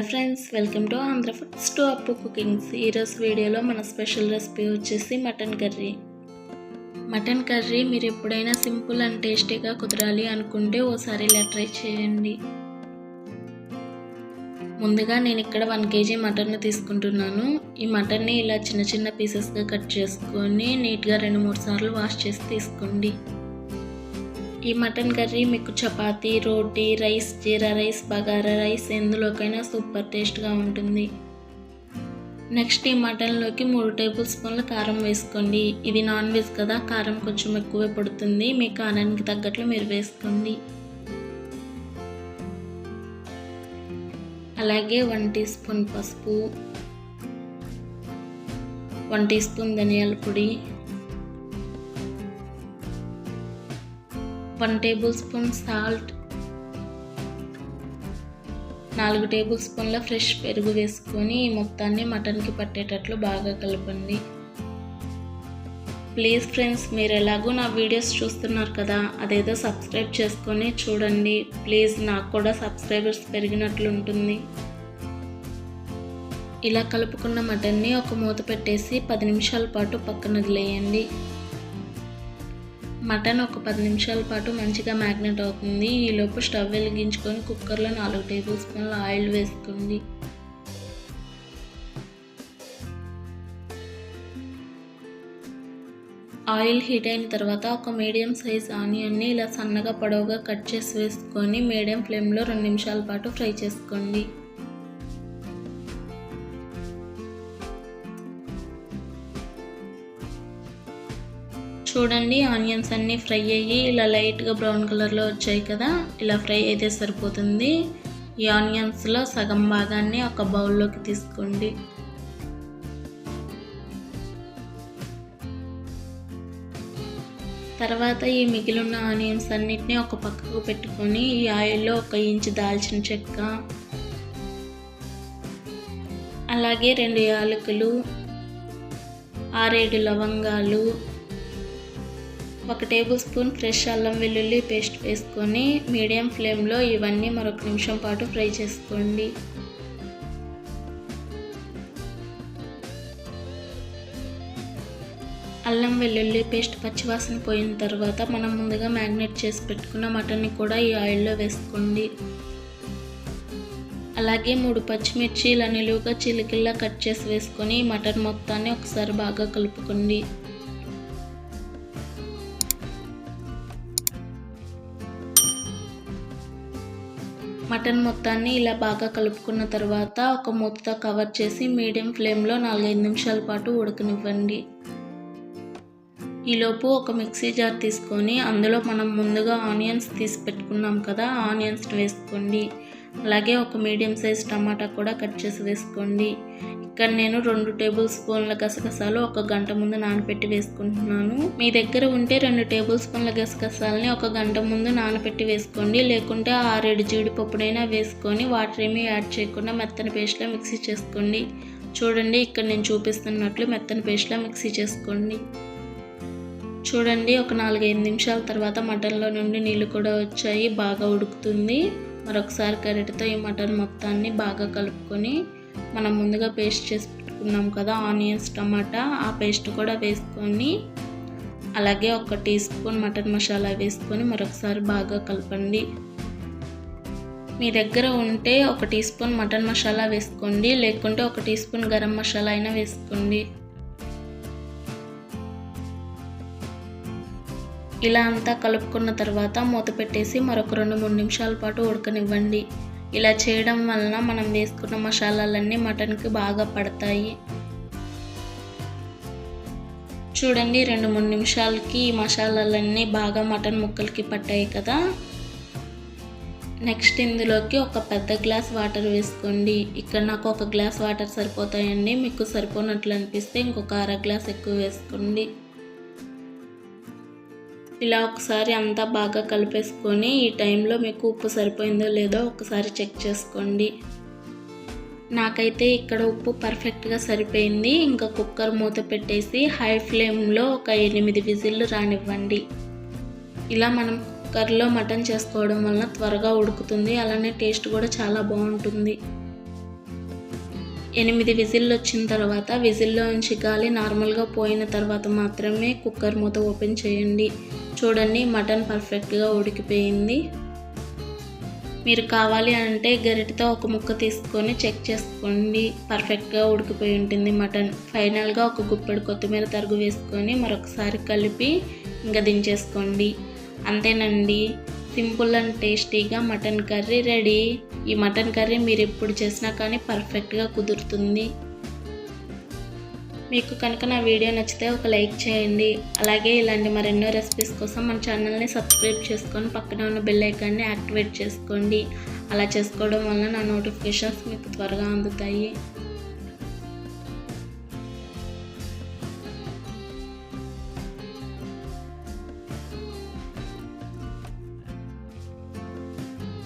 Hello friends? Welcome to Andhra foods to Appu cookings. ఈరోజు వీడియోలో మన స్పెషల్ రెసిపీ వచ్చేసి మటన్ కర్రీ. మటన్ కర్రీ మీరు ఎప్పుడైనా సింపుల్ అండ్ టేస్టీగా కుదరాలి అనుకుంటే ఓసారి ఇలా ట్రై చేయండి. ముందుగా నేను ఇక్కడ వన్ కేజీ మటన్ తీసుకుంటున్నాను. ఈ మటన్ని ఇలా చిన్న చిన్న పీసెస్గా కట్ చేసుకొని నీట్గా రెండు మూడు సార్లు వాష్ చేసి తీసుకోండి. ఈ మటన్ కర్రీ మీకు చపాతీ రోటీ rice jeera rice bagara rice ఎందులోకైనా super టేస్ట్గా ఉంటుంది. నెక్స్ట్ ఈ మటన్లోకి మూడు టేబుల్ స్పూన్ల కారం వేసుకోండి. ఇది నాన్ వెజ్ కదా కారం కొంచెం ఎక్కువే పడుతుంది. మీ కారానికి తగ్గట్లు మీరు వేసుకోండి. అలాగే వన్ టీ స్పూన్ పసుపు వన్ టీ స్పూన్ ధనియాల పొడి వన్ టేబుల్ స్పూన్ సాల్ట్ నాలుగు టేబుల్ స్పూన్ల ఫ్రెష్ పెరుగు వేసుకొని ఈ మొత్తాన్ని మటన్కి పట్టేటట్లు బాగా కలపండి. ప్లీజ్ ఫ్రెండ్స్ మీరు ఎలాగో నా వీడియోస్ చూస్తున్నారు కదా అదేదో సబ్స్క్రైబ్ చేసుకొని చూడండి. ప్లీజ్ నాకు కూడా సబ్స్క్రైబర్స్ పెరిగినట్లు ఉంటుంది. ఇలా కలుపుకున్న మటన్ని ఒక మూత పెట్టేసి పది నిమిషాల పాటు పక్కన వదిలేయండి. మటన్ ఒక పది నిమిషాల పాటు మంచిగా మ్యాగ్నెట్ అవుతుంది. ఈలోపు స్టవ్ వెలిగించుకొని కుక్కర్లో నాలుగు టేబుల్ స్పూన్ల ఆయిల్ వేసుకోండి. ఆయిల్ హీట్ అయిన తర్వాత ఒక మీడియం సైజ్ ఆనియన్ని ఇలా సన్నగా పొడవుగా కట్ చేసి వేసుకొని మీడియం ఫ్లేమ్లో రెండు నిమిషాల పాటు ఫ్రై చేసుకోండి. చూడండి ఆనియన్స్ అన్నీ ఫ్రై అయ్యి ఇలా లైట్గా బ్రౌన్ కలర్లో వచ్చాయి కదా ఇలా ఫ్రై అయితే సరిపోతుంది. ఈ ఆనియన్స్లో సగం భాగాన్ని ఒక బౌల్లోకి తీసుకోండి. తర్వాత ఈ మిగిలిన ఆనియన్స్ అన్నిటిని ఒక పక్కకు పెట్టుకొని ఈ ఆయిల్లో ఒక ఇంచు దాల్చిన చెక్క అలాగే రెండు యాలకులు ఆరేడు లవంగాలు ఒక టేబుల్ స్పూన్ ఫ్రెష్ అల్లం వెల్లుల్లి పేస్ట్ వేసుకొని మీడియం ఫ్లేమ్లో ఇవన్నీ మరొక నిమిషం పాటు ఫ్రై చేసుకోండి. అల్లం వెల్లుల్లి పేస్ట్ పచ్చివాసన పోయిన తర్వాత మనం ముందుగా మ్యాగ్నేట్ చేసి పెట్టుకున్న మటన్ని కూడా ఈ ఆయిల్లో వేసుకోండి. అలాగే మూడు పచ్చిమిర్చి ఇలా నిలువుగా చిలికిల్లా కట్ చేసి వేసుకొని మటన్ మొత్తాన్ని ఒకసారి బాగా కలుపుకోండి. మటన్ మొత్తాన్ని ఇలా బాగా కలుపుకున్న తర్వాత ఒక మూతతో కవర్ చేసి మీడియం ఫ్లేమ్లో నాలుగైదు నిమిషాల పాటు ఉడకనివ్వండి. ఈలోపు ఒక మిక్సీ జార్ తీసుకొని అందులో మనం ముందుగా ఆనియన్స్ తీసి పెట్టుకున్నాం కదా ఆనియన్స్ వేసుకోండి. అలాగే ఒక మీడియం సైజ్ టమాటా కూడా కట్ చేసి వేసుకోండి. ఇక్కడ నేను రెండు టేబుల్ స్పూన్ల గసగసాలు ఒక గంట ముందు నానబెట్టి వేసుకుంటున్నాను. మీ దగ్గర ఉంటే రెండు టేబుల్ స్పూన్ల గసగసాలని ఒక గంట ముందు నానబెట్టి వేసుకోండి. లేకుంటే ఆరేడు జీడిపప్పుడైనా వేసుకొని వాటర్ ఏమీ యాడ్ చేయకుండా మెత్తని పేస్ట్లో మిక్సీ చేసుకోండి. చూడండి ఇక్కడ నేను చూపిస్తున్నట్లు మెత్తని పేస్ట్లో మిక్సీ చేసుకోండి. చూడండి ఒక నాలుగైదు నిమిషాల తర్వాత మటన్లో నుండి నీళ్ళు కూడా వచ్చాయి బాగా ఉడుకుతుంది. మరొకసారి గరిటతో ఈ మటన్ మొత్తాన్ని బాగా కలుపుకొని మనం ముందుగా పేస్ట్ చేసి పెట్టుకున్నాం కదా ఆనియన్స్ టమాటా. ఆ పేస్ట్ కూడా వేసుకొని అలాగే ఒక టీ స్పూన్ మటన్ మసాలా వేసుకొని మరొకసారి బాగా కలపండి. మీ దగ్గర ఉంటే ఒక టీ స్పూన్ మటన్ మసాలా వేసుకోండి లేకుంటే ఒక టీ స్పూన్ గరం మసాలా అయినా వేసుకోండి. ఇలా అంతా కలుపుకున్న తర్వాత మూత పెట్టేసి మరొక రెండు మూడు నిమిషాల పాటు ఉడకనివ్వండి. ఇలా చేయడం వలన మనం వేసుకున్న మసాలాలన్నీ మటన్కి బాగా పడతాయి. చూడండి రెండు మూడు నిమిషాలకి ఈ మసాలాలన్నీ బాగా మటన్ ముక్కలకి పట్టాయి కదా. నెక్స్ట్ ఇందులోకి ఒక పెద్ద గ్లాస్ వాటర్ వేసుకోండి. ఇక్కడ నాకు ఒక గ్లాస్ వాటర్ సరిపోతాయండి. మీకు సరిపోనట్లు అనిపిస్తే ఇంకొక అర గ్లాస్ ఎక్కువ వేసుకోండి. ఇలా ఒకసారి అంతా బాగా కలిపేసుకొని ఈ టైంలో మీకు ఉప్పు సరిపోయిందో లేదో ఒకసారి చెక్ చేసుకోండి. నాకైతే ఇక్కడ ఉప్పు పర్ఫెక్ట్గా సరిపోయింది. ఇంకా కుక్కర్ మూత పెట్టేసి హై ఫ్లేమ్లో ఒక ఎనిమిది విజిల్లు రానివ్వండి. ఇలా మనం కుక్కర్లో మటన్ చేసుకోవడం వలన త్వరగా ఉడుకుతుంది. అలానే టేస్ట్ కూడా చాలా బాగుంటుంది. ఎనిమిది విజిల్లు వచ్చిన తర్వాత విజిల్లో నుంచి గాలి నార్మల్గా పోయిన తర్వాత మాత్రమే కుక్కర్ మూత ఓపెన్ చేయండి. చూడండి మటన్ పర్ఫెక్ట్గా ఉడికిపోయింది. మీరు కావాలి అంటే గరిటతో ఒక ముక్క తీసుకొని చెక్ చేసుకోండి. పర్ఫెక్ట్గా ఉడికిపోయి ఉంటుంది మటన్. ఫైనల్గా ఒక గుప్పెడు కొత్తిమీర తరుగు వేసుకొని మరొకసారి కలిపి ఇంకా దించేసుకోండి. అంతేనండి. సింపుల్ అండ్ టేస్టీగా మటన్ కర్రీ రెడీ. ఈ మటన్ కర్రీ మీరు ఎప్పుడు చేసినా కానీ పర్ఫెక్ట్గా కుదురుతుంది. మీకు కనుక నా వీడియో నచ్చితే ఒక లైక్ చేయండి. అలాగే ఇలాంటి మరెన్నో రెసిపీస్ కోసం మన ఛానల్ని సబ్స్క్రైబ్ చేసుకొని పక్కన ఉన్న బెల్ ఐకాన్ని యాక్టివేట్ చేసుకోండి. అలా చేసుకోవడం వల్ల నా నోటిఫికేషన్స్ మీకు త్వరగా అందుతాయి.